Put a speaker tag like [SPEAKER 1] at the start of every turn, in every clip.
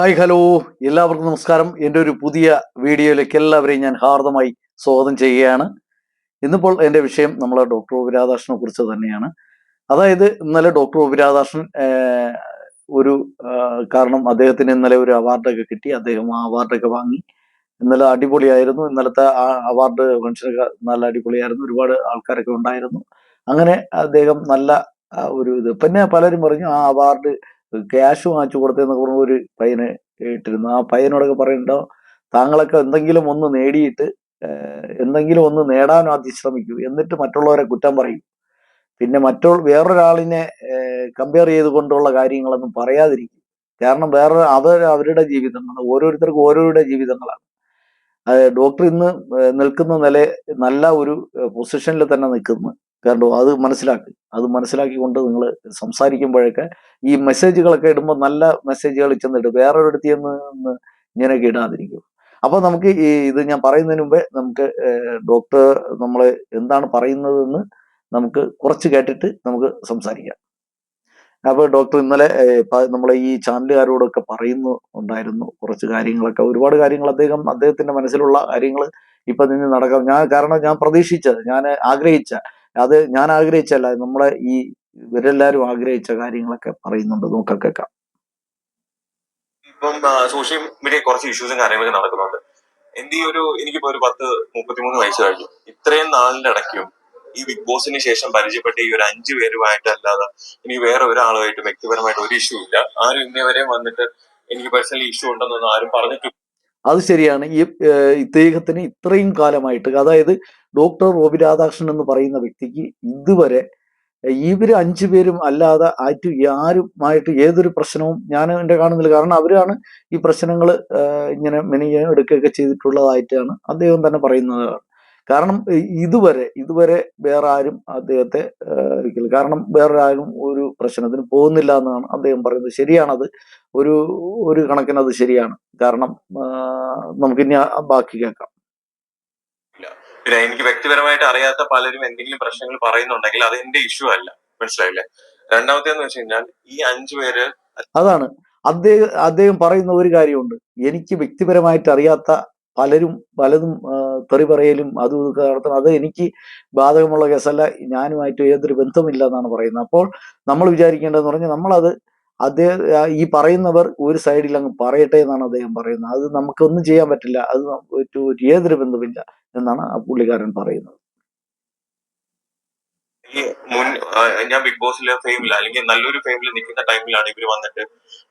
[SPEAKER 1] Hi hello. എല്ലാവർക്കും നമസ്കാരം. എന്റെ ഒരു പുതിയ വീഡിയോയിലേക്ക് എല്ലാവരെയും ഞാൻ ഹാർദമായി സ്വാഗതം ചെയ്യുകയാണ്. ഇന്നിപ്പോൾ എന്റെ വിഷയം നമ്മൾ ഡോക്ടർ ഒ രാധാകൃഷ്ണനെ കുറിച്ച് തന്നെയാണ്. അതായത് ഇന്നലെ ഡോക്ടർ ഒ ഒരു കാരണം അദ്ദേഹത്തിന് ഇന്നലെ ഒരു അവാർഡൊക്കെ കിട്ടി. അദ്ദേഹം ആ അവാർഡൊക്കെ വാങ്ങി. ഇന്നലെ അടിപൊളിയായിരുന്നു. ഇന്നലത്തെ ആ അവാർഡ് ഫംഗ്ഷനൊക്കെ നല്ല അടിപൊളിയായിരുന്നു. ഒരുപാട് ആൾക്കാരൊക്കെ ഉണ്ടായിരുന്നു. അങ്ങനെ അദ്ദേഹം നല്ല ഒരു ഇത്. പിന്നെ പലരും പറഞ്ഞു ആ അവാർഡ് ക്യാഷ് വാങ്ങിച്ചു കൊടുത്തതെന്നൊക്കെ പറഞ്ഞ ഒരു പയ്യനെ ഇട്ടിരുന്നു. ആ പയ്യനോടൊക്കെ പറയുന്നുണ്ടോ താങ്കളൊക്കെ എന്തെങ്കിലും ഒന്ന് നേടിയിട്ട് എന്തെങ്കിലും ഒന്ന് നേടാനോ അതിശ്രമിക്കൂ. ശ്രമിക്കൂ എന്നിട്ട് മറ്റുള്ളവരെ കുറ്റം പറയും. പിന്നെ മറ്റോ വേറൊരാളിനെ കമ്പയർ ചെയ്തുകൊണ്ടുള്ള കാര്യങ്ങളൊന്നും പറയാതിരിക്കും. കാരണം വേറെ അത് അവരുടെ ജീവിതങ്ങളാണ്. ഓരോരുത്തർക്കും ഓരോരുടെ ജീവിതങ്ങളാണ്. ഡോക്ടർ ഇന്ന് നിൽക്കുന്ന നില നല്ല ഒരു പൊസിഷനിൽ തന്നെ നിൽക്കുന്നു. കണ്ടോ അത് മനസ്സിലാക്കി. അത് മനസ്സിലാക്കിക്കൊണ്ട് നിങ്ങൾ സംസാരിക്കുമ്പോഴൊക്കെ ഈ മെസ്സേജുകളൊക്കെ ഇടുമ്പോൾ നല്ല മെസ്സേജുകൾ ചെന്നിട്ട് വേറൊരിടത്ത് നിന്ന് ഇങ്ങനെയൊക്കെ ഇടാതിരിക്കും. അപ്പൊ നമുക്ക് ഈ ഇത് ഞാൻ പറയുന്നതിന് മുമ്പേ നമുക്ക് ഡോക്ടർ നമ്മൾ എന്താണ് പറയുന്നതെന്ന് നമുക്ക് കുറച്ച് കേട്ടിട്ട് നമുക്ക് സംസാരിക്കാം. അപ്പൊ ഡോക്ടർ ഇന്നലെ നമ്മളെ ഈ ചാനലുകാരോടൊക്കെ പറയുന്നു ഉണ്ടായിരുന്നു കുറച്ച് കാര്യങ്ങളൊക്കെ. ഒരുപാട് കാര്യങ്ങൾ അദ്ദേഹം അദ്ദേഹത്തിന്റെ മനസ്സിലുള്ള കാര്യങ്ങൾ ഇപ്പൊ നിന്ന് നടക്കാം ഞാൻ കാരണം ഞാൻ പ്രതീക്ഷിച്ചത്. ഞാൻ ആഗ്രഹിച്ച അത് ഞാൻ ആഗ്രഹിച്ചല്ല. നമ്മളെ ഈ ഇവരെല്ലാരും ആഗ്രഹിച്ച കാര്യങ്ങളൊക്കെ പറയുന്നുണ്ട്. നമുക്ക് കേൾക്കാം.
[SPEAKER 2] ഇപ്പം സോഷ്യൽ മീഡിയ കുറച്ച് ഇഷ്യൂസും കാര്യങ്ങളൊക്കെ നടക്കുന്നുണ്ട്. എന്റെ ഈ ഒരു എനിക്കിപ്പോ ഒരു പത്ത് മുപ്പത്തിമൂന്ന് വയസ്സ് കഴിഞ്ഞു. ഇത്രയും നാളിന്റെ ഇടയ്ക്കും ഈ ബിഗ് ബോസിന് ശേഷം പരിചയപ്പെട്ട ഈ ഒരു അഞ്ചു പേരുമായിട്ട് അല്ലാതെ ഇനി വേറെ ഒരാളുമായിട്ട് വ്യക്തിപരമായിട്ട് ഒരു ഇഷ്യൂ ഇല്ല. ആരും ഇന്നേ വരെയും വന്നിട്ട് എനിക്ക് പേഴ്സണലി ഇഷ്യൂ ഉണ്ടെന്നൊന്നും ആരും പറഞ്ഞിട്ടില്ല.
[SPEAKER 1] അത് ശരിയാണ്. ഈ ഇദ്ദേഹത്തിന് ഇത്രയും കാലമായിട്ട് അതായത് ഡോക്ടർ റോബി രാധാകൃഷ്ണൻ എന്ന് പറയുന്ന വ്യക്തിക്ക് ഇതുവരെ ഇവർ അഞ്ചു പേരും അല്ലാതെ ആയിട്ട് ആരുമായിട്ട് ഏതൊരു പ്രശ്നവും ഞാൻ എന്റെ കാണുന്നില്ല. കാരണം അവരാണ് ഈ പ്രശ്നങ്ങൾ ഇങ്ങനെ മെനിയ എടുക്കുകയൊക്കെ ചെയ്തിട്ടുള്ളതായിട്ടാണ് അദ്ദേഹം തന്നെ പറയുന്നത്. കാരണം ഇതുവരെ ഇതുവരെ വേറെ ആരും അദ്ദേഹത്തെ കാരണം വേറെ ആരും ഒരു പ്രശ്നത്തിന് പോകുന്നില്ല എന്നാണ് അദ്ദേഹം പറയുന്നത്. ശരിയാണത്. ഒരു ഒരു കണക്കിന് അത് ശരിയാണ്. കാരണം നമുക്ക് നമുക്കിനി ബാക്കി കേൾക്കാം.
[SPEAKER 2] പിന്നെ എനിക്ക് വ്യക്തിപരമായിട്ട് അറിയാത്ത പലരും എന്തെങ്കിലും പ്രശ്നങ്ങൾ പറയുന്നുണ്ടെങ്കിൽ അത് എന്റെ ഇഷ്യൂ അല്ല. മനസ്സിലായില്ലേ? രണ്ടാമത്തേന്ന് വെച്ച് കഴിഞ്ഞാൽ ഈ അഞ്ചു പേര്
[SPEAKER 1] അതാണ്. അദ്ദേഹം അദ്ദേഹം പറയുന്ന ഒരു കാര്യമുണ്ട്. എനിക്ക് വ്യക്തിപരമായിട്ട് അറിയാത്ത പലരും പലതും തെറി പറയലും അതും ഇതൊക്കെ നടത്തണം അത് എനിക്ക് ബാധകമുള്ള കേസല്ല. ഞാനുമായിട്ട് ഏതൊരു ബന്ധമില്ല എന്നാണ് പറയുന്നത്. അപ്പോൾ നമ്മൾ വിചാരിക്കേണ്ടതെന്ന് പറഞ്ഞാൽ നമ്മളത് അദ്ദേഹം ഈ പറയുന്നവർ ഒരു സൈഡിൽ അങ്ങ് പറയട്ടെ എന്നാണ് അദ്ദേഹം പറയുന്നത്. അത് നമുക്കൊന്നും ചെയ്യാൻ പറ്റില്ല. അത് ഏതൊരു ബന്ധമില്ല എന്നാണ് ആ പുള്ളിക്കാരൻ പറയുന്നത്.
[SPEAKER 2] ഈ ഞാൻ ബിഗ് ബോസിലെ ഫെയിമിൽ അല്ലെങ്കിൽ നല്ലൊരു ഫെയിമിൽ നിൽക്കുന്ന ടൈമിലാണ് ഇവർ വന്നിട്ട്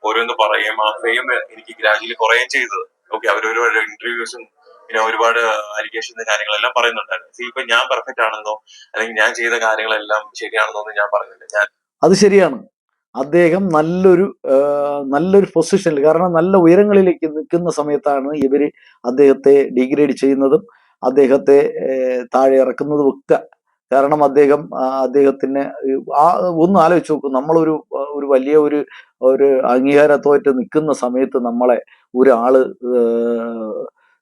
[SPEAKER 2] ഓരോന്ന് പറയും ആ ഫെയിം എനിക്ക് ഗ്രാജുവലി കുറയുകയും ചെയ്തത്. ഓക്കെ അവരോരോ ഇന്റർവ്യൂസും പിന്നെ ഒരുപാട് അലിഗേഷൻസ് കാര്യങ്ങളെല്ലാം പറയുന്നുണ്ടായിരുന്നു. See, ഇപ്പൊ ഞാൻ പെർഫെക്റ്റ് ആണെന്നോ അല്ലെങ്കിൽ ഞാൻ ചെയ്ത കാര്യങ്ങളെല്ലാം ശരിയാണെന്നോ ഒന്നും ഞാൻ പറഞ്ഞില്ല. ഞാൻ
[SPEAKER 1] അത് ശരിയാണ്. അദ്ദേഹം നല്ലൊരു നല്ലൊരു പൊസിഷനിൽ കാരണം നല്ല ഉയരങ്ങളിലേക്ക് നിൽക്കുന്ന സമയത്താണ് ഇവർ അദ്ദേഹത്തെ ഡിഗ്രേഡ് ചെയ്യുന്നതും അദ്ദേഹത്തെ താഴെ ഇറക്കുന്നതും ഒക്കെ. കാരണം അദ്ദേഹം അദ്ദേഹത്തിന് ആ ഒന്ന് ആലോചിച്ച് നോക്കും. നമ്മളൊരു ഒരു വലിയ ഒരു ഒരു അംഗീകാരത്തോറ്റ് നിൽക്കുന്ന സമയത്ത് നമ്മളെ ഒരാൾ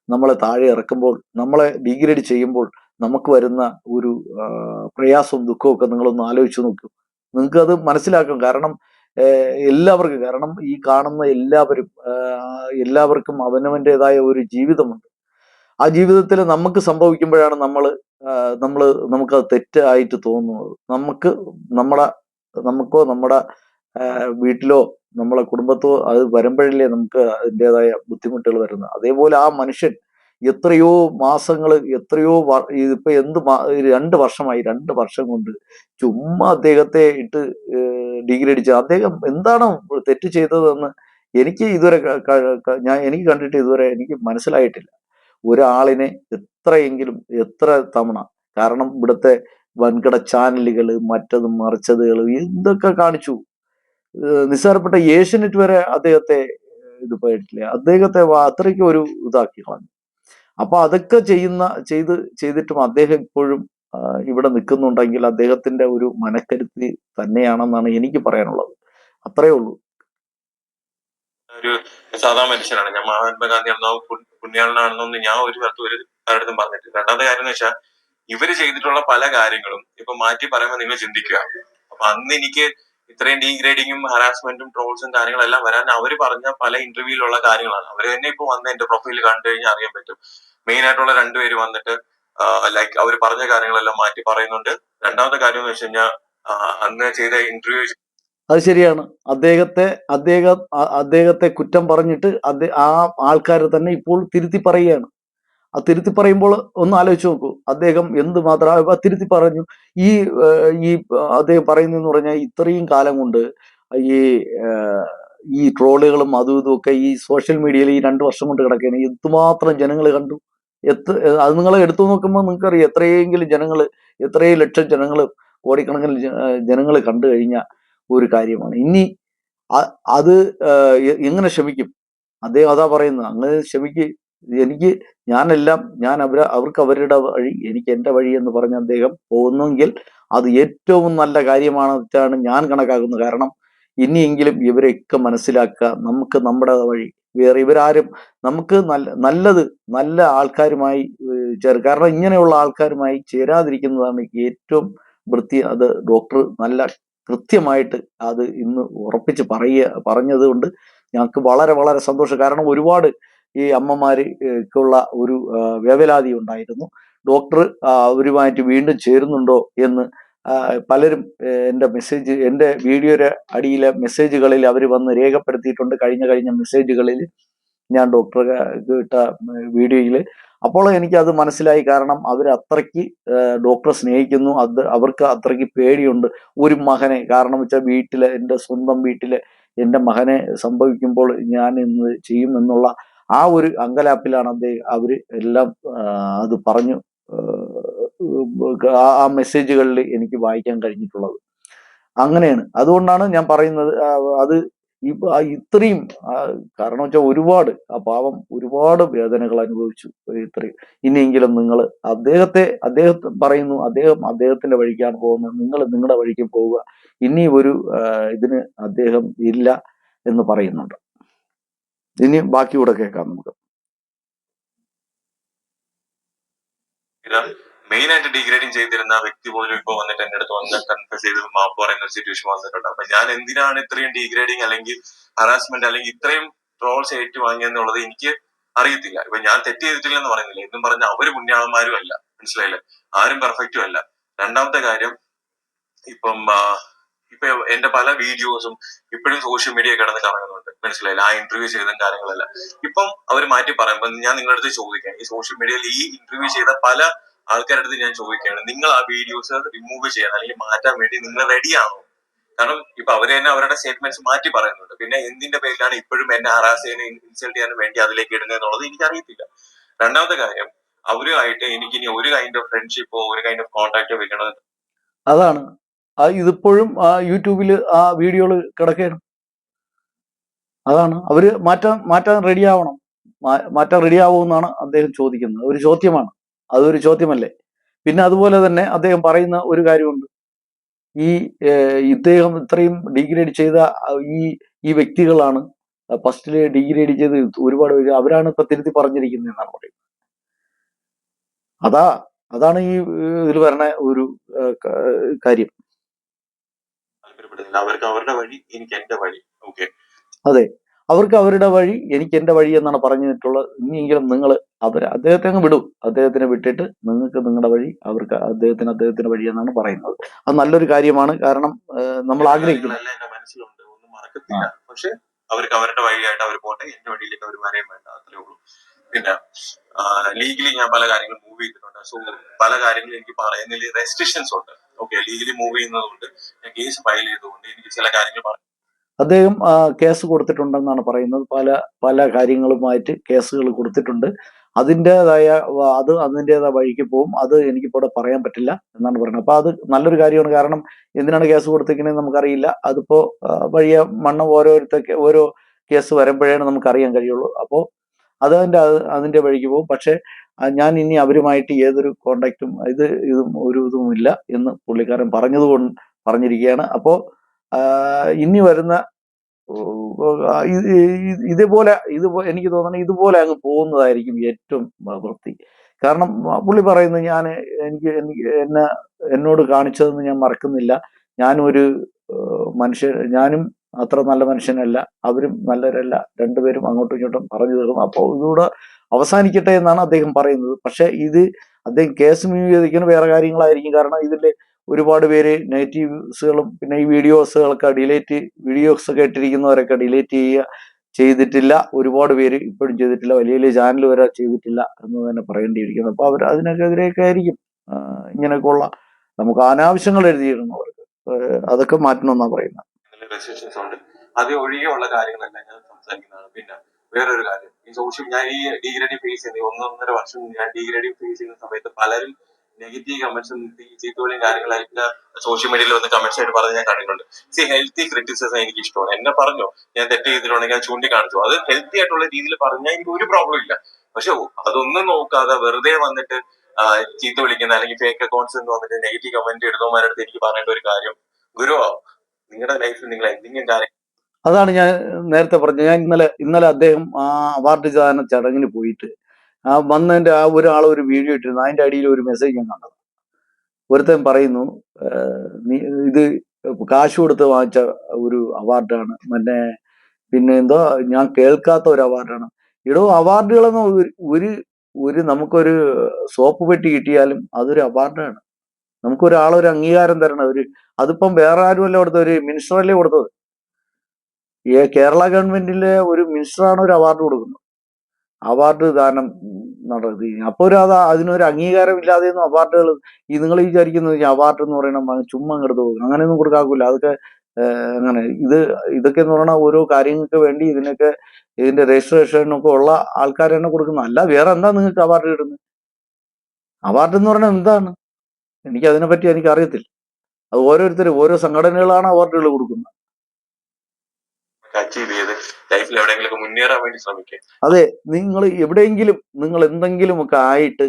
[SPEAKER 1] നമ്മളെ താഴെ ഇറക്കുമ്പോൾ നമ്മളെ ഡീഗ്രേഡ് ചെയ്യുമ്പോൾ നമുക്ക് വരുന്ന ഒരു പ്രയാസവും ദുഃഖവും ഒക്കെ നിങ്ങളൊന്ന് ആലോചിച്ച് നോക്കൂ. നിങ്ങൾക്ക് അത് മനസ്സിലാക്കും. കാരണം എല്ലാവർക്കും കാരണം ഈ കാണുന്ന എല്ലാവരും എല്ലാവർക്കും അവനവന്റെതായ ഒരു ജീവിതമുണ്ട്. ആ ജീവിതത്തിൽ നമുക്ക് സംഭവിക്കുമ്പോഴാണ് നമ്മൾ നമ്മൾ നമുക്ക് അത് തെറ്റായിട്ട് തോന്നുന്നത്. നമുക്ക് നമ്മളെ നമുക്കോ നമ്മുടെ വീട്ടിലോ നമ്മളെ കുടുംബത്തോ അത് വരുമ്പോഴല്ലേ നമുക്ക് അതിന്റെതായ ബുദ്ധിമുട്ടുകൾ വരുന്നത്. അതേപോലെ ആ മനുഷ്യൻ എത്രയോ മാസങ്ങൾ എത്രയോ ഇതിപ്പോ എന്ത് രണ്ട് വർഷമായി രണ്ട് വർഷം കൊണ്ട് ചുമ്മാ അദ്ദേഹത്തെ ഇട്ട് ഡിഗ്രി ചെയ്ത് അദ്ദേഹം എന്താണ് തെറ്റ് ചെയ്തതെന്ന് എനിക്ക് ഇതുവരെ ഞാൻ എനിക്ക് കണ്ടിട്ട് ഇതുവരെ എനിക്ക് മനസ്സിലായിട്ടില്ല. ഒരാളിനെ എത്രയെങ്കിലും എത്ര തവണ കാരണം ഇവിടുത്തെ വൻകിട ചാനലുകൾ മറ്റതും മറിച്ചതുകൾ എന്തൊക്കെ കാണിച്ചു. നിസ്സാരപ്പെട്ട ഏഷ്യനെറ്റ് വരെ അദ്ദേഹത്തെ ഇത് പോയിട്ടില്ല? അദ്ദേഹത്തെ അത്രയ്ക്ക് ഒരു ഇതാക്കി കളഞ്ഞു. അപ്പൊ അതൊക്കെ ചെയ്യുന്ന ചെയ്ത് ചെയ്തിട്ടും അദ്ദേഹം ഇപ്പോഴും ഇവിടെ നിൽക്കുന്നുണ്ടെങ്കിൽ അദ്ദേഹത്തിന്റെ ഒരു മനക്കരുത്ത് തന്നെയാണെന്നാണ് എനിക്ക് പറയാനുള്ളത്. അത്രേ ഉള്ളൂ.
[SPEAKER 2] ഒരു സാധാരണ മനുഷ്യനാണ്. ഞാൻ മഹാത്മാഗാന്ധി ആണെന്നോ പുണ്യാളനാണെന്നൊന്നും ഞാൻ ഒരു സ്ഥലത്തും ഒരു കാര്യം പറഞ്ഞിട്ടില്ല. രണ്ടാമത്തെ കാര്യം എന്ന് വെച്ചാൽ ഇവർ ചെയ്തിട്ടുള്ള പല കാര്യങ്ങളും ഇപ്പൊ മാറ്റി പറയുമ്പോൾ നിങ്ങൾ ചിന്തിക്കുക. അപ്പൊ അന്ന് എനിക്ക് ഇത്രയും ഡീഗ്രേഡിങ്ങും ഹറാസ്മെന്റും ട്രോൾസും കാര്യങ്ങളെല്ലാം വരാൻ അവർ പറഞ്ഞ പല ഇന്റർവ്യൂയിലുള്ള കാര്യങ്ങളാണ്. അവർ തന്നെ ഇപ്പൊ വന്ന് എന്റെ പ്രൊഫൈൽ കണ്ടു കഴിഞ്ഞാൽ അറിയാൻ പറ്റും. മെയിൻ ആയിട്ടുള്ള രണ്ടുപേര് വന്നിട്ട് ലൈക്ക് അവർ പറഞ്ഞ കാര്യങ്ങളെല്ലാം മാറ്റി പറയുന്നുണ്ട്. രണ്ടാമത്തെ കാര്യം എന്ന് വെച്ച് കഴിഞ്ഞാൽ അന്ന് ചെയ്ത ഇന്റർവ്യൂ
[SPEAKER 1] അത് ശരിയാണ്. അദ്ദേഹത്തെ അദ്ദേഹം അദ്ദേഹത്തെ കുറ്റം പറഞ്ഞിട്ട് ആ ആൾക്കാരെ തന്നെ ഇപ്പോൾ തിരുത്തി പറയുകയാണ്. ആ തിരുത്തി പറയുമ്പോൾ ഒന്ന് ആലോചിച്ച് നോക്കൂ. അദ്ദേഹം എന്ത് മാത്രം തിരുത്തി പറഞ്ഞു. ഈ ഈ അദ്ദേഹം പറയുന്നതെന്ന് പറഞ്ഞാൽ ഇത്രയും കാലം കൊണ്ട് ഈ ഈ ട്രോളുകളും അതും ഇതും ഒക്കെ ഈ സോഷ്യൽ മീഡിയയിൽ ഈ രണ്ട് വർഷം കൊണ്ട് കിടക്കുകയാണ്. എന്തുമാത്രം ജനങ്ങൾ കണ്ടു? എത്ര അത് നിങ്ങൾ എടുത്തു നോക്കുമ്പോൾ നിങ്ങൾക്കറിയാം എത്രയെങ്കിലും ജനങ്ങൾ എത്രയും ലക്ഷം ജനങ്ങൾ കോടിക്കണക്കിന് ജനങ്ങൾ കണ്ടു കഴിഞ്ഞ ഒരു കാര്യമാണ്. ഇനി അത് എങ്ങനെ ക്ഷമിക്കും? അദ്ദേഹം അതാ പറയുന്നത്. അങ്ങനെ ക്ഷമിക്ക് എനിക്ക് ഞാനെല്ലാം ഞാൻ അവർ അവർക്ക് അവരുടെ വഴി എനിക്ക് എന്റെ വഴി എന്ന് പറഞ്ഞ അദ്ദേഹം പോകുന്നെങ്കിൽ അത് ഏറ്റവും നല്ല കാര്യമാണ് കാര്യമാണെന്നാണ് ഞാൻ കണക്കാക്കുന്നത്. കാരണം ഇനിയെങ്കിലും ഇവരെയൊക്കെ മനസ്സിലാക്കുക നമുക്ക് നമ്മുടെ വഴി വേറെ ഇവരാരും നമുക്ക് നല്ല നല്ലത് നല്ല ആൾക്കാരുമായി ചേർ കാരണം ഇങ്ങനെയുള്ള ആൾക്കാരുമായി ചേരാതിരിക്കുന്നതാണ് ഏറ്റവും വൃത്തി അത് ഡോക്ടർ നല്ല കൃത്യമായിട്ട് അത് ഇന്ന് ഉറപ്പിച്ച് പറയുക പറഞ്ഞത് കൊണ്ട് ഞങ്ങൾക്ക് വളരെ വളരെ സന്തോഷം. കാരണം ഒരുപാട് ഈ അമ്മമാർക്കുള്ള ഒരു വേവലാതി ഉണ്ടായിരുന്നു. ഡോക്ടർ അവരുമായിട്ട് വീണ്ടും ചേരുന്നുണ്ടോ എന്ന് പലരും എന്റെ മെസ്സേജ് എന്റെ വീഡിയോയുടെ അടിയിലെ മെസ്സേജുകളിൽ അവർ വന്ന് രേഖപ്പെടുത്തിയിട്ടുണ്ട്. കഴിഞ്ഞ കഴിഞ്ഞ മെസ്സേജുകളിൽ ഞാൻ ഡോക്ടറെ ഇട്ട വീഡിയോയിൽ. അപ്പോൾ എനിക്കത് മനസ്സിലായി. കാരണം അവർ അത്രയ്ക്ക് ഡോക്ടറെ സ്നേഹിക്കുന്നു. അത് അവർക്ക് അത്രയ്ക്ക് പേടിയുണ്ട്. ഒരു മകനെ കാരണം വെച്ചാൽ വീട്ടിലെ എന്റെ സ്വന്തം വീട്ടിലെ എന്റെ മകനെ സംഭവിക്കുമ്പോൾ ഞാൻ ഇന്ന് ചെയ്യുമെന്നുള്ള ആ ഒരു അങ്കലാപ്പിലാണ് അദ്ദേഹം അവർ എല്ലാം അത് പറഞ്ഞു ആ- മെസ്സേജുകളിൽ എനിക്ക് വായിക്കാൻ കഴിഞ്ഞിട്ടുള്ളത്. അങ്ങനെയാണ്. അതുകൊണ്ടാണ് ഞാൻ പറയുന്നത് അത് ഇത്രയും കാരണം വെച്ചാൽ ഒരുപാട് ആ പാവം ഒരുപാട് വേദനകൾ അനുഭവിച്ചു. ഇത്രയും. ഇനിയെങ്കിലും നിങ്ങൾ അദ്ദേഹത്തെ അദ്ദേഹത്തെ പറയുന്നു അദ്ദേഹം അദ്ദേഹത്തിന്റെ വഴിക്കാണ് പോകുന്നത് നിങ്ങൾ നിങ്ങളുടെ വഴിക്ക് പോവുക. ഇനി ഒരു ഇതിന് അദ്ദേഹം ഇല്ല എന്ന് പറയുന്നുണ്ട്. ഇനി ബാക്കി കൂടെ കേൾക്കാം നമുക്ക്.
[SPEAKER 2] മെയിൻ ആയിട്ട് ഡിഗ്രേഡിങ് ചെയ്തിരുന്ന വ്യക്തി പോലും ഇപ്പൊ വന്നിട്ട് എന്റെ അടുത്ത് വന്ന് കൺഫ്യൂസ് ചെയ്ത് മാപ്പ് പറയുന്ന ഒരു സിറ്റുവേഷൻ വന്നിട്ടുണ്ട്. അപ്പൊ ഞാൻ എന്തിനാണ് ഇത്രയും ഡിഗ്രേഡിങ് അല്ലെങ്കിൽ ഹറാസ്മെന്റ് അല്ലെങ്കിൽ ഇത്രയും ട്രോൾസ് ഏറ്റുവാങ്ങിയെന്നുള്ളത് എനിക്ക് അറിയത്തില്ല. ഇപ്പൊ ഞാൻ തെറ്റ് ചെയ്തിട്ടില്ലെന്ന് പറയുന്നില്ല. എന്നും പറഞ്ഞ അവർ പുണ്യാളന്മാരും അല്ല. മനസ്സിലായില്ലേ? ആരും പെർഫെക്റ്റും അല്ല. രണ്ടാമത്തെ കാര്യം ഇപ്പം ഇപ്പൊ എന്റെ പല വീഡിയോസും ഇപ്പോഴും സോഷ്യൽ മീഡിയ കിടന്ന് കറങ്ങുന്നുണ്ട്. മനസ്സിലായില്ല? ആ ഇന്റർവ്യൂ ചെയ്ത കാര്യങ്ങളല്ല. ഇപ്പം അവർ മാറ്റി പറയുമ്പോ ഞാൻ നിങ്ങളുടെ അടുത്ത് ചോദിക്കാം. ഈ സോഷ്യൽ മീഡിയയിൽ ഈ ഇന്റർവ്യൂ ചെയ്ത പല ആൾക്കാരുടെ അടുത്ത് ഞാൻ ചോദിക്കുകയാണ്. നിങ്ങൾ ആ വീഡിയോസ് റിമൂവ് ചെയ്യാൻ അല്ലെങ്കിൽ മാറ്റാൻ വേണ്ടി നിങ്ങൾ റെഡിയാണോ കാരണം ഇപ്പൊ അവർ തന്നെ അവരുടെ സ്റ്റേറ്റ്മെന്റ്സ് മാറ്റി പറയുന്നുണ്ട്. പിന്നെ എന്തിന്റെ പേരിലാണ് ഇപ്പോഴും എന്നെ ഹറാസ് ചെയ്യാനും ഇൻസൾട്ട് ചെയ്യാനും വേണ്ടി അതിലേക്ക് ഇടുന്നത് എന്നുള്ളത് എനിക്ക് അറിയത്തില്ല രണ്ടാമത്തെ കാര്യം അവരുമായിട്ട് എനിക്ക് ഇനി ഒരു കൈൻഡ് ഓഫ് ഫ്രണ്ട്ഷിപ്പോ ഒരു കൈൻഡ് ഓഫ് കോൺടാക്റ്റോ വെക്കണമെന്ന്
[SPEAKER 1] അതാണ്. ഇതിപ്പോഴും യൂട്യൂബിൽ ആ വീഡിയോകൾ കിടക്കുകയാണ് അതാണ്. അവർ മാറ്റാൻ മാറ്റാൻ റെഡിയാവണം. മാറ്റാൻ റെഡി ആവുമെന്നാണ് അദ്ദേഹം ചോദിക്കുന്നത്. ഒരു ചോദ്യമാണ്. അതൊരു ചോദ്യമല്ലേ? പിന്നെ അതുപോലെ തന്നെ അദ്ദേഹം പറയുന്ന ഒരു കാര്യമുണ്ട്. ഈ ഇദ്ദേഹം ഇത്രയും ഡിഗ്രേഡ് ചെയ്ത ഈ ഈ വ്യക്തികളാണ് ഫസ്റ്റിൽ ഡിഗ്രേഡ് ചെയ്ത് ഒരുപാട് പേര് അവരാണ് ഇപ്പൊ തിരുത്തി പറഞ്ഞിരിക്കുന്നത് എന്നാണ് പറയുന്നത്. അതാ അതാണ് ഈ ഇതിൽ വരണ ഒരു കാര്യം.
[SPEAKER 2] താല്പര്യപ്പെടുന്നില്ല അവർക്ക് അവരുടെ വഴി എനിക്ക് എന്റെ വഴി. ഓക്കെ
[SPEAKER 1] അതെ. അവർക്ക് അവരുടെ വഴി എനിക്ക് എന്റെ വഴി എന്നാണ് പറഞ്ഞിട്ടുള്ളത്. ഇനിയെങ്കിലും നിങ്ങൾ അവർ അദ്ദേഹത്തെ അങ്ങ് വിടും. അദ്ദേഹത്തിനെ വിട്ടിട്ട് നിങ്ങൾക്ക് നിങ്ങളുടെ വഴി അവർക്ക് അദ്ദേഹത്തിന് അദ്ദേഹത്തിന്റെ വഴി എന്നാണ് പറയുന്നത്. അത് നല്ലൊരു കാര്യമാണ്. കാരണം നമ്മൾ ആഗ്രഹിക്കുന്നു.
[SPEAKER 2] കാര്യങ്ങളെല്ലാം എന്റെ മനസ്സിലുണ്ട്. ഒന്നും മറക്കത്തില്ല. പക്ഷെ അവർക്ക് അവരുടെ വഴിയായിട്ട് അവർ പോട്ടെ. എന്റെ വഴിയിലേക്ക് അവർ വരെയും വേണ്ട. അത്രേ ഉള്ളൂ. പിന്നെ ലീഗലി ഞാൻ പല കാര്യങ്ങളും മൂവ് ചെയ്തിട്ടുണ്ട്. സോ പല കാര്യങ്ങളും എനിക്ക് പറയുന്നതിൽ റെസ്ട്രിക്ഷൻസ് ഉണ്ട്. ഓക്കെ ലീഗലി മൂവ് ചെയ്യുന്നതുകൊണ്ട് ഞാൻ കേസ് ഫയൽ ചെയ്തുകൊണ്ട് എനിക്ക് ചില കാര്യങ്ങൾ പറഞ്ഞു
[SPEAKER 1] അദ്ദേഹം കേസ് കൊടുത്തിട്ടുണ്ടെന്നാണ് പറയുന്നത്. പല പല കാര്യങ്ങളുമായിട്ട് കേസുകൾ കൊടുത്തിട്ടുണ്ട്. അതിന്റെതായ അത് അതിന്റെതായ വഴിക്ക് പോകും. അത് എനിക്കിപ്പോൾ ഇവിടെ പറയാൻ പറ്റില്ല എന്നാണ് പറയുന്നത്. അപ്പോൾ അത് നല്ലൊരു കാര്യമാണ്. കാരണം എന്തിനാണ് കേസ് കൊടുത്തിരിക്കുന്നത് നമുക്കറിയില്ല. അതിപ്പോ ആ, വഴിയ മണ്ണ് ഓരോരുത്തർക്ക് ഓരോ കേസ് വരുമ്പോഴേ നമുക്കറിയാൻ കഴിയുള്ളൂ. അപ്പോൾ അത് അതിന്റെ അതിന്റെ വഴിക്ക് പോകും. പക്ഷേ ഞാൻ ഇനി അവരുമായിട്ട് ഏതൊരു കോണ്ടാക്റ്റും ഇത് ഇതും ഒരു ഇതും ഇല്ല എന്ന് പുള്ളിക്കാരൻ പറഞ്ഞത് കൊണ്ട് പറഞ്ഞിരിക്കുകയാണ് അപ്പോൾ ഇനി വരുന്ന ഇതേപോലെ ഇത് എനിക്ക് തോന്നുന്നത് ഇതുപോലെ അങ്ങ് പോകുന്നതായിരിക്കും ഏറ്റവും വൃത്തി. കാരണം പുള്ളി പറയുന്നത് ഞാൻ എനിക്ക് എനിക്ക് എന്നെ എന്നോട് കാണിച്ചതെന്ന് ഞാൻ മറക്കുന്നില്ല. ഞാനും ഒരു മനുഷ്യ ഞാനും അത്ര നല്ല മനുഷ്യനല്ല അവരും നല്ലവരല്ല രണ്ടുപേരും അങ്ങോട്ടും ഇങ്ങോട്ടും പറഞ്ഞു തീർന്നു അപ്പോൾ ഇതുകൂടെ അവസാനിക്കട്ടെ എന്നാണ് അദ്ദേഹം പറയുന്നത്. പക്ഷെ ഇത് അദ്ദേഹം കേസ് വിധിക്കുന്ന വേറെ കാര്യങ്ങളായിരിക്കും. കാരണം ഇതിൽ ഒരുപാട് പേര് നെഗറ്റീവ്സുകളും പിന്നെ ഈ വീഡിയോസുകളൊക്കെ ഡിലേറ്റ് വീഡിയോസ് ഒക്കെ ഇട്ടിരിക്കുന്നവരൊക്കെ ഡിലേറ്റ് ചെയ്യുക ചെയ്തിട്ടില്ല. ഒരുപാട് പേര് ഇപ്പോഴും ചെയ്തിട്ടില്ല. വലിയ വലിയ ചാനൽ വരെ ചെയ്തിട്ടില്ല എന്ന് തന്നെ പറയേണ്ടിയിരിക്കുന്നു. അപ്പോൾ അവർ അതിനൊക്കെതിരെയൊക്കെ ആയിരിക്കും. ഇങ്ങനെയൊക്കെയുള്ള നമുക്ക് അനാവശ്യങ്ങൾ എഴുതിയിരുന്നവർക്ക് അതൊക്കെ മാറ്റണമെന്നാണ് പറയുന്നത്.
[SPEAKER 2] റെസ്ട്രിക്ഷൻസ് ഉണ്ട്. അത് ഒഴികെയുള്ള കാര്യങ്ങളെല്ലാം ഞാൻ സംസാരിക്കുന്നതാണ്. പിന്നെ വേറൊരു കാര്യം. ഈ സോഷ്യൽ ഞാൻ ഈ ഡിഗ്രേഡി ഫേസ് ചെയ്യുന്ന ഈ ഒന്നൊന്നര വർഷം ഞാൻ ഡിഗ്രേഡി ഫേസ് ചെയ്യുന്ന സമയത്ത് പലരും നെഗറ്റീവ് കമന്റ്സും ചീത്തവിളിയും കാര്യങ്ങളായിട്ട് സോഷ്യൽ മീഡിയയിൽ വന്ന് കമന്റ്സ് ആയിട്ട് പറഞ്ഞ് ഞാൻ കണ്ടിട്ടുണ്ട്. സി ഹെൽത്തി ക്രിറ്റിസിസം എനിക്ക് ഇഷ്ടമാണ്. എന്നെ പറഞ്ഞു? ഞാൻ തെറ്റ് ചെയ്തിട്ടുണ്ടെങ്കിൽ ഞാൻ ചൂണ്ടിക്കാണിച്ചു. അത് ഹെൽത്തി ആയിട്ടുള്ള രീതിയിൽ പറഞ്ഞാൽ എനിക്ക് ഒരു പ്രോബ്ലം ഇല്ല. പക്ഷെ അതൊന്നും നോക്കാതെ വെറുതെ വന്നിട്ട് ചീത്ത വിളിക്കുന്ന അല്ലെങ്കിൽ ഫേക്ക് അക്കൗണ്ട്സ് എന്ന് വന്നിട്ട് നെഗറ്റീവ് കമന്റ് അടുത്ത് എനിക്ക് പറയേണ്ട ഒരു കാര്യം ഗുരുവാവും നിങ്ങളുടെ ലൈഫിൽ നിങ്ങൾ എന്തെങ്കിലും കാര്യം
[SPEAKER 1] അതാണ് ഞാൻ നേരത്തെ പറഞ്ഞത്. ഞാൻ ഇന്നലെ ഇന്നലെ അദ്ദേഹം ആ അവാർഡ് ദാന ചടങ്ങിന് പോയിട്ട് ആ വന്നതിന്റെ ആ ഒരാൾ ഒരു വീഡിയോ ഇട്ടിരുന്നു. അതിന്റെ അടിയിൽ ഒരു മെസ്സേജ് ഞാൻ കണ്ടത്. ഒരുത്തൻ പറയുന്നു നീ ഇത് കാശ് കൊടുത്ത് വാങ്ങിച്ച ഒരു അവാർഡാണ്. പിന്നെ പിന്നെ എന്തോ ഞാൻ കേൾക്കാത്ത ഒരു അവാർഡാണ്. ഇടോ അവാർഡുകളെന്ന് ഒരു ഒരു നമുക്കൊരു സോപ്പ് പെട്ടി കിട്ടിയാലും അതൊരു അവാർഡാണ്. നമുക്കൊരാളൊരു അംഗീകാരം തരണം. ഒരു അതിപ്പം വേറെ ആരുമല്ല കൊടുത്തത് ഒരു മിനിസ്റ്ററല്ലേ കൊടുത്തത്. ഈ കേരള ഗവൺമെന്റിലെ ഒരു മിനിസ്റ്ററാണ് ഒരു അവാർഡ് കൊടുക്കുന്നത്. അവാർഡ് ദാനം നടത്തി. അപ്പോൾ ഒരു അത് അതിനൊരു അംഗീകാരം ഇല്ലാതെയൊന്നും അവാർഡുകൾ ഈ നിങ്ങൾ വിചാരിക്കുന്നത് അവാർഡ് എന്ന് പറയുന്നത് ചുമ്മാ അങ്ങെടുത്ത് പോകും. അങ്ങനെയൊന്നും കൊടുക്കാക്കില്ല അതൊക്കെ അങ്ങനെ ഇത് ഇതൊക്കെ എന്ന് പറഞ്ഞാൽ ഓരോ കാര്യങ്ങൾക്ക് വേണ്ടി ഇതിനൊക്കെ ഇതിന്റെ രജിസ്ട്രേഷനൊക്കെ ഉള്ള ആൾക്കാർ തന്നെ കൊടുക്കുന്നത്. അല്ല വേറെ എന്താ നിങ്ങൾക്ക് അവാർഡ് കിട്ടുന്നത്? അവാർഡ് എന്ന് പറഞ്ഞാൽ എന്താണ്? എനിക്ക് അതിനെപ്പറ്റി എനിക്ക് അറിയത്തില്ല അത് ഓരോരുത്തരും ഓരോ സംഘടനകളാണ് അവാർഡുകൾ കൊടുക്കുന്നത്. അതെ നിങ്ങൾ എവിടെയെങ്കിലും നിങ്ങൾ എന്തെങ്കിലും ഒക്കെ ആയിട്ട്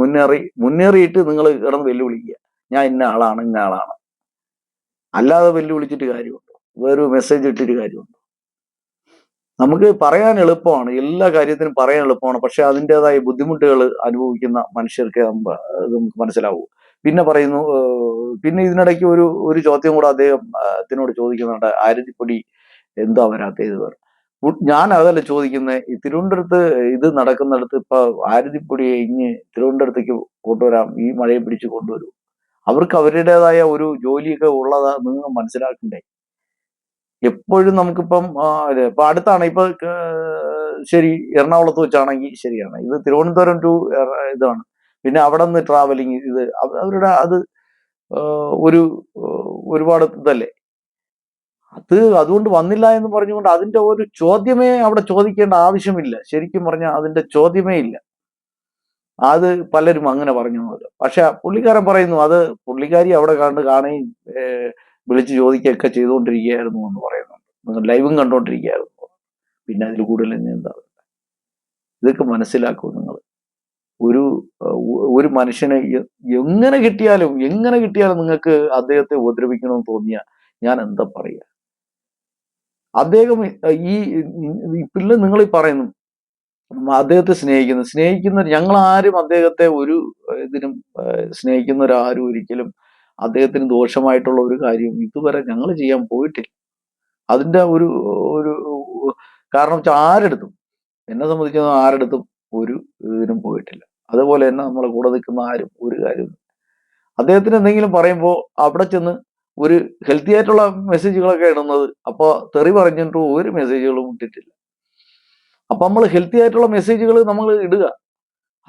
[SPEAKER 1] മുന്നേറി മുന്നേറിയിട്ട് നിങ്ങൾ കിടന്ന് വെല്ലുവിളിക്കുക. ഞാൻ ഇന്ന ആളാണ് ഇന്ന ആളാണ്. അല്ലാതെ വെല്ലുവിളിച്ചിട്ട് കാര്യമുണ്ടോ? വേറൊരു മെസ്സേജ് ഇട്ടിട്ട് കാര്യമുണ്ടോ? നമുക്ക് പറയാൻ എളുപ്പമാണ് എല്ലാ കാര്യത്തിനും പറയാൻ എളുപ്പമാണ്. പക്ഷെ അതിന്റെതായ ബുദ്ധിമുട്ടുകൾ അനുഭവിക്കുന്ന മനുഷ്യർക്ക് നമുക്ക് മനസ്സിലാവൂ. പിന്നെ പറയുന്നു പിന്നെ ഇതിനിടയ്ക്ക് ഒരു ഒരു ചോദ്യം കൂടെ അദ്ദേഹം ആ, ചോദിക്കുന്നുണ്ട്. ആരതിപ്പൊടി എന്താ വരാത്തത് ഞാൻ അതല്ല ചോദിക്കുന്നത് ഈ തിരുവനന്തപുരത്ത് ഇത് നടക്കുന്നിടത്ത് ഇപ്പൊ ആരതിപ്പൊടി ഇഞ്ഞ് തിരുവനന്തപുരത്തേക്ക് കൊണ്ടുവരാം ഈ മഴയെ പിടിച്ച് കൊണ്ടുവരും. അവർക്ക് അവരുടേതായ ഒരു ജോലിയൊക്കെ ഉള്ളതാ നിങ്ങൾ മനസ്സിലാക്കണ്ടേ? എപ്പോഴും നമുക്കിപ്പം ഇപ്പൊ അടുത്താണ് ഇപ്പൊ ശരി എറണാകുളത്ത് വെച്ചാണെങ്കിൽ ശരിയാണ്. ഇത് തിരുവനന്തപുരം ടു ഇതാണ്. പിന്നെ അവിടെ നിന്ന് ട്രാവലിങ് ഇത് അവ- അവരുടെ അത് ഒരു ഒരുപാട് ഇതല്ലേ? അത് അതുകൊണ്ട് വന്നില്ല എന്ന് പറഞ്ഞുകൊണ്ട് അതിന്റെ ഒരു ചോദ്യമേ അവിടെ ചോദിക്കേണ്ട ആവശ്യമില്ല. ശരിക്കും പറഞ്ഞാൽ അതിന്റെ ചോദ്യമേ ഇല്ല. അത് പലരും അങ്ങനെ പറഞ്ഞു പക്ഷെ പുള്ളിക്കാരൻ പറയുന്നു അത് പുള്ളിക്കാരി അവിടെ കണ്ട് കാണുകയും വിളിച്ച് ചോദിക്കുകയൊക്കെ ചെയ്തുകൊണ്ടിരിക്കുകയായിരുന്നു എന്ന് പറയുന്നുണ്ട്. നിങ്ങൾ ലൈവും കണ്ടുകൊണ്ടിരിക്കുകയായിരുന്നു പിന്നെ അതിൽ കൂടുതൽ എന്താ ഇതൊക്കെ മനസ്സിലാക്കും നിങ്ങൾ. ഒരു ഒരു മനുഷ്യനെ എങ്ങനെ കിട്ടിയാലും എങ്ങനെ കിട്ടിയാലും നിങ്ങൾക്ക് അദ്ദേഹത്തെ ഉപദ്രവിക്കണമെന്ന് തോന്നിയ ഞാൻ എന്താ പറയുക അദ്ദേഹം ഈ പിന്നെ നിങ്ങൾ ഈ പറയുന്നു. അദ്ദേഹത്തെ സ്നേഹിക്കുന്നു. സ്നേഹിക്കുന്ന ഞങ്ങൾ ആരും അദ്ദേഹത്തെ ഒരു ഇതിനും സ്നേഹിക്കുന്നവരാരും ഒരിക്കലും അദ്ദേഹത്തിന് ദോഷമായിട്ടുള്ള ഒരു കാര്യവും ഇതുവരെ ഞങ്ങൾ ചെയ്യാൻ പോയിട്ടില്ല. അതിന്റെ ഒരു ഒരു കാരണം വെച്ചാൽ ആരെടുത്തും എന്നെ സംബന്ധിച്ചൊന്നും ആരെടുത്തും ഒരു ഇതിനും പോയിട്ടില്ല. അതുപോലെ തന്നെ നമ്മളെ കൂടെ നിൽക്കുന്ന ആരും ഒരു കാര്യം അദ്ദേഹത്തിന് എന്തെങ്കിലും പറയുമ്പോൾ അവിടെ ചെന്ന് ഒരു ഹെൽത്തി ആയിട്ടുള്ള മെസ്സേജുകളൊക്കെ ഇടുന്നത് അപ്പോൾ തെറി പറഞ്ഞിട്ട് ഒരു മെസ്സേജുകളും ഇട്ടിട്ടില്ല. അപ്പൊ നമ്മൾ ഹെൽത്തി ആയിട്ടുള്ള മെസ്സേജുകൾ നമ്മൾ ഇടുക.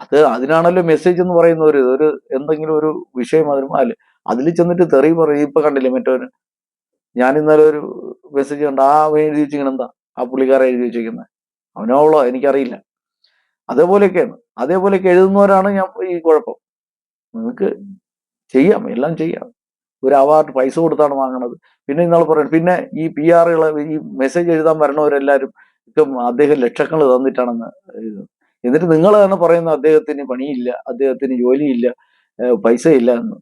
[SPEAKER 1] അത് അതിനാണല്ലോ മെസ്സേജ് എന്ന് പറയുന്ന ഒരു ഒരു എന്തെങ്കിലും ഒരു വിഷയം അതിന് അതിൽ ചെന്നിട്ട് തെറി പറയും. ഇപ്പൊ കണ്ടില്ലേ മറ്റൊരു ഞാൻ ഇന്നലെ ഒരു മെസ്സേജ് കണ്ട ആ എഴുതി വെച്ചിങ്ങനെ എന്താ? ആ പുള്ളിക്കാരെ എഴുതി വെച്ചിരിക്കുന്നത് അവനോളോ എനിക്കറിയില്ല. അതേപോലെയൊക്കെയാണ്. അതേപോലെയൊക്കെ എഴുതുന്നവരാണ് ഞാൻ ഈ കുഴപ്പം. നിങ്ങൾക്ക് ചെയ്യാം എല്ലാം ചെയ്യാം. ഒരു അവാർഡ് പൈസ കൊടുത്താണ് വാങ്ങണത്. പിന്നെ ഇന്നാൾ പറയുന്നത് പിന്നെ ഈ പി ആറുകളെ ഈ മെസ്സേജ് എഴുതാൻ വരണവരെല്ലാവരും അദ്ദേഹം ലക്ഷങ്ങൾ തന്നിട്ടാണെന്ന് എന്നിട്ട് നിങ്ങൾ തന്നെ പറയുന്ന അദ്ദേഹത്തിന് പണിയില്ല അദ്ദേഹത്തിന് ജോലിയില്ല ഏഹ് പൈസ ഇല്ല എന്ന്.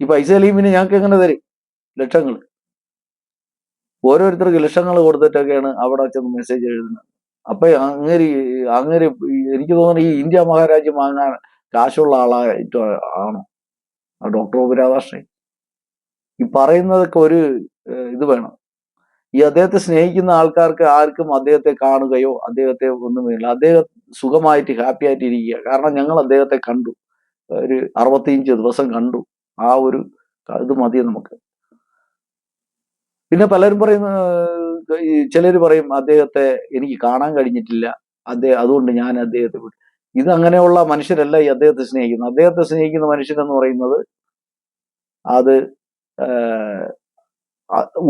[SPEAKER 1] ഈ പൈസ അല്ലെങ്കിൽ പിന്നെ ഞങ്ങൾക്ക് എങ്ങനെ തരും? ലക്ഷങ്ങൾ. ഓരോരുത്തർക്ക് ലക്ഷങ്ങൾ കൊടുത്തിട്ടൊക്കെയാണ് അവിടെ ചെന്ന് മെസ്സേജ് എഴുതുന്നത്. അപ്പൊ അങ്ങേരി അങ്ങേരി എനിക്ക് തോന്നുന്നു ഈ ഇന്ത്യ മഹാരാജ്യം വാങ്ങാൻ കാശുള്ള ആളായിട്ട് ആണോ. ആ ഡോക്ടർ ഒ രാധാകൃഷ്ണൻ ഈ പറയുന്നതൊക്കെ ഒരു ഇത് വേണം. ഈ അദ്ദേഹത്തെ സ്നേഹിക്കുന്ന ആൾക്കാർക്ക് ആർക്കും അദ്ദേഹത്തെ കാണുകയോ അദ്ദേഹത്തെ ഒന്നും വേണ്ട അദ്ദേഹം സുഖമായിട്ട് ഹാപ്പി ആയിട്ട് ഇരിക്കുക. കാരണം ഞങ്ങൾ അദ്ദേഹത്തെ കണ്ടു. ഒരു അറുപത്തിയഞ്ച് ദിവസം കണ്ടു. ആ ഒരു ഇത് മതി നമുക്ക്. പിന്നെ പലരും ഈ ചിലർ പറയും അദ്ദേഹത്തെ എനിക്ക് കാണാൻ കഴിഞ്ഞിട്ടില്ല. അദ്ദേഹം അതുകൊണ്ട് ഞാൻ അദ്ദേഹത്തെ ഇത് അങ്ങനെയുള്ള മനുഷ്യരല്ല ഈ അദ്ദേഹത്തെ സ്നേഹിക്കുന്നത്. അദ്ദേഹത്തെ സ്നേഹിക്കുന്ന മനുഷ്യനെന്ന് പറയുന്നത് അത്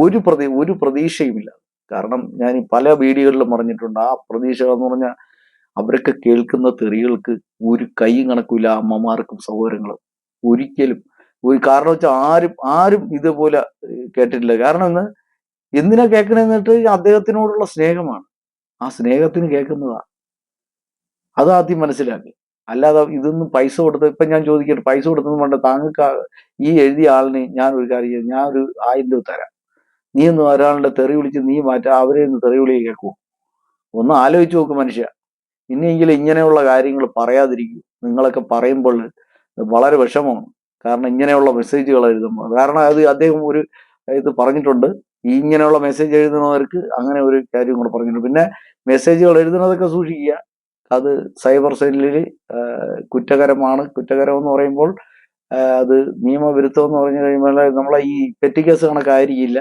[SPEAKER 1] ഒരു പ്രതി ഒരു പ്രതീക്ഷയുമില്ല. കാരണം ഞാൻ പല വീഡിയോകളിലും പറഞ്ഞിട്ടുണ്ട് ആ പ്രതീക്ഷകൾ എന്ന് പറഞ്ഞാൽ അവരൊക്കെ കേൾക്കുന്ന തെറികൾക്ക് ഒരു കൈയും കണക്കില്ല അമ്മമാർക്കും സഹോദരങ്ങളും. ഒരിക്കലും ഒരു കാരണം വെച്ചാൽ ആരും ആരും ഇതുപോലെ കേട്ടിട്ടില്ല. കാരണം ഇന്ന് എന്തിനാ കേൾക്കണെന്നിട്ട് അദ്ദേഹത്തിനോടുള്ള സ്നേഹമാണ്. ആ സ്നേഹത്തിന് കേൾക്കുന്നതാ. അത് ആദ്യം മനസ്സിലാക്കി. അല്ലാതെ ഇതൊന്നും പൈസ കൊടുത്ത് ഇപ്പൊ ഞാൻ ചോദിക്കട്ടെ പൈസ കൊടുത്തൊന്നും വേണ്ട. താങ്കൾക്ക് ഈ എഴുതിയ ആളിന് ഞാൻ ഒരു കാര്യം. ഞാൻ ഒരു ആയിരം രൂപ തരാം. നീ ഒന്ന് ഒരാളുടെ തെറി വിളിച്ച് നീ മാറ്റാ അവരെ ഒന്ന് തെറി വിളി കേൾക്കൂ. ഒന്ന് ആലോചിച്ച് നോക്ക് മനുഷ്യ. ഇനിയെങ്കിലും ഇങ്ങനെയുള്ള കാര്യങ്ങൾ പറയാതിരിക്കൂ. നിങ്ങളൊക്കെ പറയുമ്പോൾ വളരെ വിഷമമാണ് കാരണം ഇങ്ങനെയുള്ള മെസ്സേജുകൾ എഴുതുമ്പോൾ കാരണം അത് അദ്ദേഹം ഒരു ഇത് പറഞ്ഞിട്ടുണ്ട്. ഈ ഇങ്ങനെയുള്ള മെസ്സേജ് എഴുതുന്നവർക്ക് അങ്ങനെ ഒരു കാര്യം കൂടെ പറഞ്ഞിട്ടുണ്ട്. പിന്നെ മെസ്സേജുകൾ എഴുതുന്നതൊക്കെ സൂക്ഷിക്കുക. അത് സൈബർ സെല്ലിൽ കുറ്റകരമാണ്. കുറ്റകരം എന്ന് പറയുമ്പോൾ അത് നിയമവിരുദ്ധം എന്ന് പറഞ്ഞു കഴിയുമ്പോൾ നമ്മളെ ഈ പെറ്റി കേസ് കണക്കായിരിക്കില്ല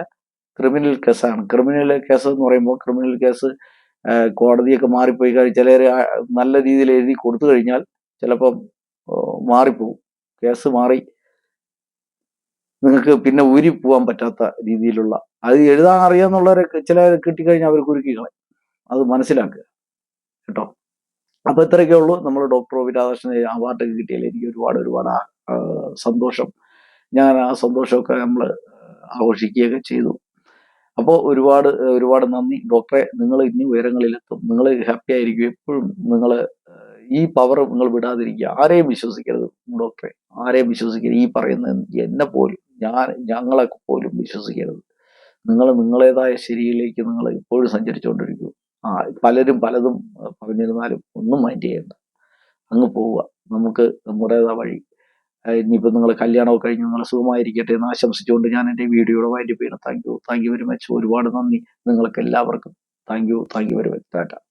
[SPEAKER 1] ക്രിമിനൽ കേസാണ് ക്രിമിനൽ കേസ് എന്ന് പറയുമ്പോൾ ക്രിമിനൽ കേസ് കോടതിയൊക്കെ മാറിപ്പോയി കഴിഞ്ഞാൽ ചിലർ നല്ല രീതിയിൽ എഴുതി കൊടുത്തു കഴിഞ്ഞാൽ ചിലപ്പം മാറിപ്പോവും. കേസ് മാറി നിങ്ങൾക്ക് പിന്നെ ഊരി പോകാൻ പറ്റാത്ത രീതിയിലുള്ള അത് എഴുതാൻ അറിയാന്നുള്ളവരെ ചില കിട്ടിക്കഴിഞ്ഞാൽ അവർ കുരുക്കി കളയും. അത് മനസ്സിലാക്കുക കേട്ടോ. അപ്പൊ ഇത്രയൊക്കെ ഉള്ളൂ. നമ്മൾ ഡോക്ടർ ഒ രാധാകൃഷ്ണൻ അവാർഡൊക്കെ കിട്ടിയാലേ എനിക്ക് ഒരുപാട് ഒരുപാട് സന്തോഷം. ഞാൻ ആ സന്തോഷമൊക്കെ നമ്മൾ ആഘോഷിക്കുകയൊക്കെ ചെയ്തു. അപ്പോൾ ഒരുപാട് ഒരുപാട് നന്ദി. ഡോക്ടറെ നിങ്ങൾ ഇനി ഉയരങ്ങളിലെത്തും. നിങ്ങൾ ഹാപ്പി ആയിരിക്കും എപ്പോഴും. നിങ്ങൾ ഈ പവർ നിങ്ങൾ വിടാതിരിക്കുക. ആരെയും വിശ്വസിക്കരുത് ഡോക്ടറെ ആരെയും വിശ്വസിക്കരുത്. ഈ പറയുന്ന എന്നെ പോലും ഞാൻ ഞങ്ങളെ പോലും വിശ്വസിക്കരുത്. നിങ്ങൾ നിങ്ങളേതായ ശരിയിലേക്ക് നിങ്ങൾ ഇപ്പോഴും സഞ്ചരിച്ചുകൊണ്ടിരിക്കും. ആ പലരും പലതും പറഞ്ഞിരുന്നാലും ഒന്നും മൈൻഡ് ചെയ്യേണ്ട. അങ്ങ് പോവുക. നമുക്ക് നമ്മുടേതാ വഴി. ഇനിയിപ്പോൾ നിങ്ങൾ കല്യാണമൊക്കെ കഴിഞ്ഞ് നിങ്ങൾ സുഖമായിരിക്കട്ടെ എന്ന് ആശംസിച്ചുകൊണ്ട് ഞാൻ എന്റെ വീഡിയോയുടെ വൈൻഡ് ചെയ്യണം thank you thank you very much ഒരുപാട് നന്ദി. നിങ്ങൾക്ക് എല്ലാവർക്കും thank you thank you very much tata